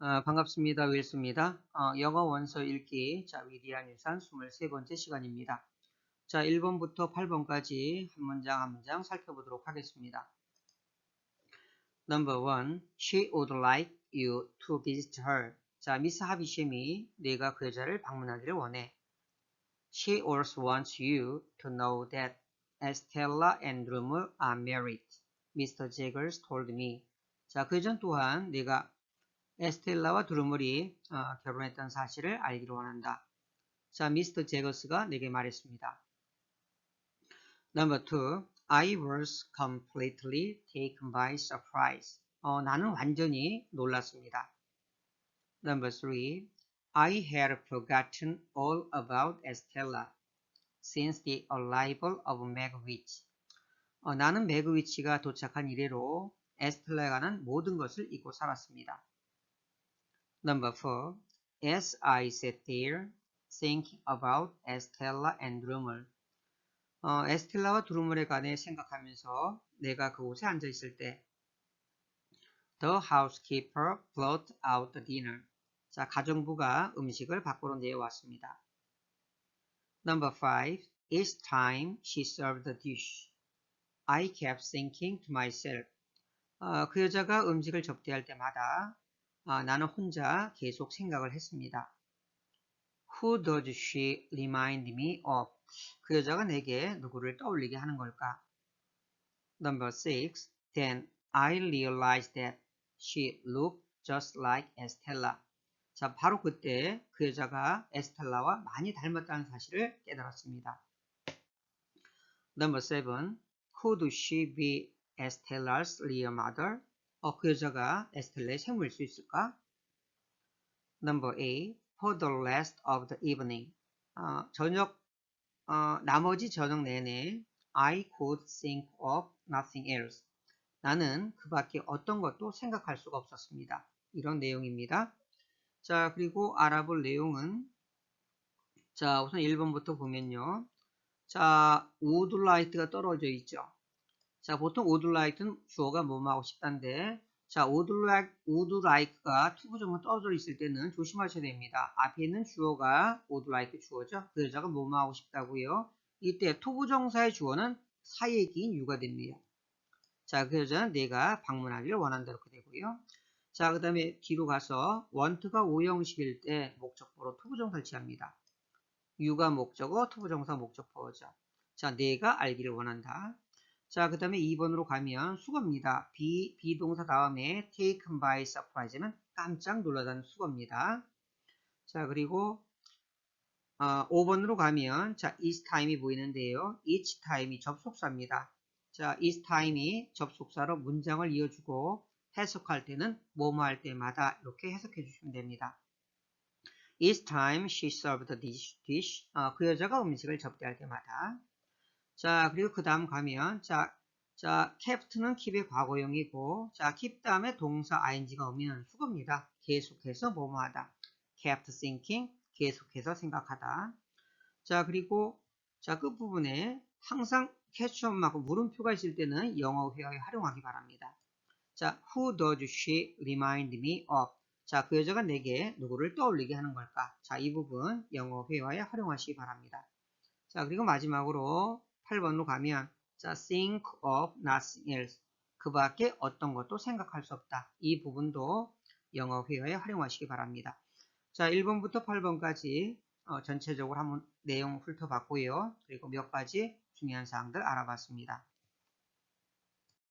어, 반갑습니다. 윌스입니다. 어, 영어 원서 읽기 자 위대한 유산 23번째 시간입니다. 자 1번부터 8번까지 한 문장 한 문장 살펴보도록 하겠습니다. Number 1. She would like you to visit her. 자 미스 하비셴이 네가 그 여자를 방문하기를 원해. She also wants you to know that Estella and Rumor are married. Mr. Jaggers told me. 자, 그 전 또한 네가 에스텔라와 두루물이 어, 결혼했던 사실을 알기를 원한다. 자, 미스터 제거스가 내게 말했습니다. Number two, I was completely taken by surprise. 어, 나는 완전히 놀랐습니다. Number three, I had forgotten all about Estella since the arrival of Megwitch. 어, 나는 매그위치가 도착한 이래로 에스텔라에 관한 모든 것을 잊고 살았습니다. Number 4. As I sat there thinking about Estella and Drummer. 어, 에스텔라와 드루물에 관해 생각하면서 내가 그곳에 앉아 있을 때 The housekeeper brought out the dinner. 자, 가정부가 음식을 밖으로 내어왔습니다. Number 5. Each time she served the dish, I kept thinking to myself. 어, 그 여자가 음식을 접대할 때마다 아, 나는 혼자 계속 생각을 했습니다. Who does she remind me of? 그 여자가 내게 누구를 떠올리게 하는 걸까? Number 6. Then I realized that she looked just like Estella. 자, 바로 그때 그 여자가 에스텔라와 많이 닮았다는 사실을 깨달았습니다. Number 7. Could she be Estella's real mother? 어, 그 여자가 에스텔라의 생물일 수 있을까? Number 8. For the rest of the evening. 어, 저녁, 어, 나머지 저녁 내내 I could think of nothing else. 나는 그 밖에 어떤 것도 생각할 수가 없었습니다. 이런 내용입니다. 자, 그리고 알아볼 내용은 자, 우선 1번부터 보면요. 자, would 가 떨어져 있죠. 자, 보통 would like는 주어가 뭐뭐 하고 싶다인데, 자, would like, would like가 투부정은 떨어져 있을 때는 조심하셔야 됩니다. 앞에 있는 주어가 would like 주어죠. 그 여자가 뭐뭐 하고 싶다고요. 이때 투부정사의 주어는 사이에 긴 유가 됩니다. 자, 그 여자는 내가 방문하기를 원한다 이렇게 되고요. 자, 그 다음에 뒤로 가서 want가 오형식일 때 목적보로 투부정사를 취합니다. 유가 목적어, 투부정사 목적보죠. 자, 내가 알기를 원한다. 자, 그 다음에 2번으로 가면 수거입니다. be, 비동사 다음에 taken by surprise는 깜짝 놀라다는 수거입니다. 자, 그리고 어, 5번으로 가면 자, is time이 보이는데요. each time이 접속사입니다. 자, is time이 접속사로 문장을 이어주고 해석할 때는 뭐뭐 할 때마다 이렇게 해석해 주시면 됩니다. Each time she served the dish, dish. 어, 그 여자가 음식을 접대할 때마다 자, 그리고 그 다음 가면, 자, 자, keft는 keep의 과거형이고, 자, keep 다음에 동사 ing가 오면 수거입니다. 계속해서 뭐뭐 하다. kept thinking, 계속해서 생각하다. 자, 그리고, 자, 끝부분에 항상 캐치엄하고 물음표가 있을 때는 영어 회화에 활용하기 바랍니다. 자, who does she remind me of? 자, 그 여자가 내게 누구를 떠올리게 하는 걸까? 자, 이 부분 영어 회화에 활용하시기 바랍니다. 자, 그리고 마지막으로 8번으로 가면 자, think of nothing else. 그 밖에 어떤 것도 생각할 수 없다. 이 부분도 영어 회화에 활용하시기 바랍니다. 자, 1번부터 8번까지 어, 전체적으로 한번 내용 훑어봤고요. 그리고 몇 가지 중요한 사항들 알아봤습니다.